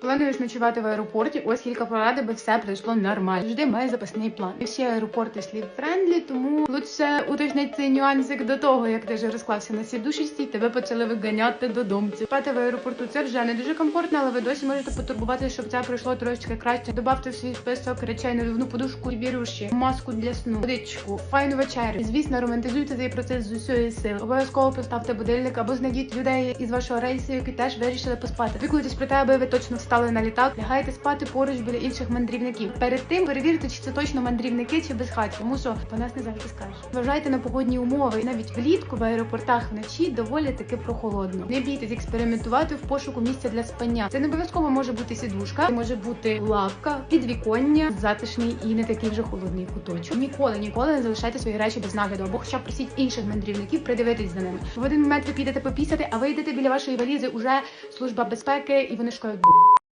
Плануєш ночувати в аеропорті, ось кілька порад, аби все пройшло нормально. Завжди має запасний план. І всі аеропорти слід френдлі, тому лучше уточнити цей нюансик до того, як ти вже розклався на сідушечці, і тебе почали виганяти додому. Спати в аеропорту це вже не дуже комфортно, але ви досі можете потурбувати, щоб це пройшло трошечки краще. Добавте в свій список речей надувну подушку, біруші, маску для сну, водичку, файну вечерю. І, звісно, романтизуйте цей процес з усієї сили. Обов'язково поставте будильник або знайдіть людей із вашого рейсу, які теж вирішили поспати. Піклуйтесь про те, аби ви точно встали на літак, лягайте спати поруч біля інших мандрівників. Перед тим перевірте, чи це точно мандрівники чи безхатьі, тому що по нас не завжди скажеш. Вважайте на погодні умови. Навіть влітку в аеропортах вночі доволі таки прохолодно. Не бійтесь експериментувати в пошуку місця для спання. Це не обов'язково може бути сідушка, може бути лавка, підвіконня, затишний і не такий вже холодний куточок. Ніколи, ніколи не залишайте свої речі без нагляду, або хоча б просіть інших мандрівників придивитись за ними. В один момент ви підете попісяти, а ви йдете біля вашої валізи уже служба безпеки, і вони шукають. бу.